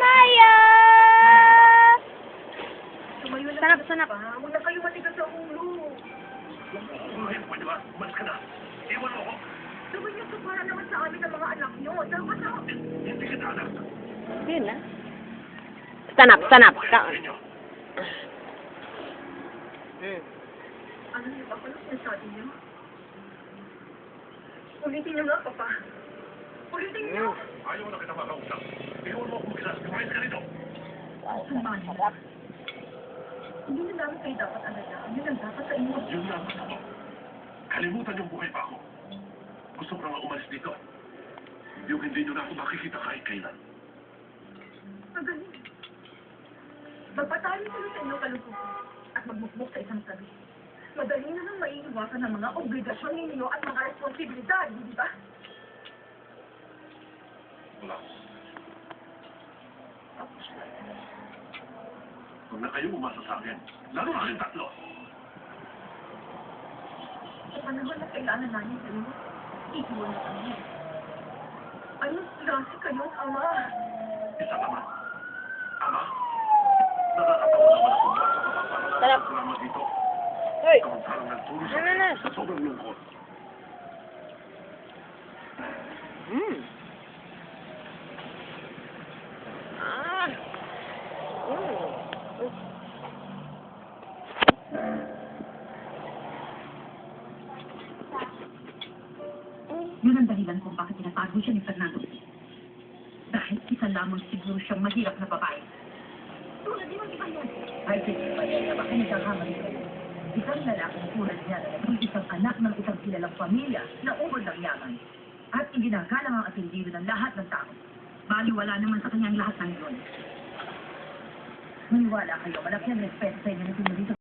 Maya! Na Sanap, sanap. Huwag na kayo matigas sa ulo. Ay, pwede ba? Umalis ka na. Iwan mo ako. Tumayo ka para naman sa amin ng mga anak nyo. Dapat na... Hindi kita anak. Yun na. Stand up, stand up. Sa Ka- inyo. Mm. Ano niyo ba? Ano sinasabi niyo? Ulitin niyo nga, Papa. Ulitin niyo. Ayaw na kita makausap. Iwan mo ako mag-isa. Umalis ka rito. Sumali. Hindi na namin kayo dapat alagaan. Yun ang dapat sa inyo. Yun lang ko. Kalimutan yung buhay pa ako. Gusto ko na umalis dito. Yung hindi nyo na ako makikita kahit kailan. Magaling. Magpatayo sila sa inyong kalukuhan at magmukmuk sa isang tabi. Madali na lang maiiwasan ng mga obligasyon ninyo at mga responsibilidad, di ba? Wala. Tapos na. Huwag na kayo umasa sa akin. Lalo na kayong tatlo. Sa panahon na kailangan namin kayo, iiwan na kami. Anong klase kayong ama? Isa naman. Ama, nakakatawa naman ako ba sa kapapanalang Sarap. salamat dito. Sa Ano na? sobrang lungkot. Mm. Ah. Mm. Yun ang dahilan kung bakit tinatago siya ni Fernando. Dahil isa lamang siguro siyang mahirap na babae. Tulad din ang iba yan. Ay, sige, baka nagkakamali kayo. Isang lalaking tulad niya na naging isang anak ng isang kilalang pamilya na ubod ng yaman. At iginagalang ang atindido ng lahat ng tao. Baliwala naman sa kanyang lahat ng yun. Maniwala kayo, malaki ang respeto sa inyo na sinurito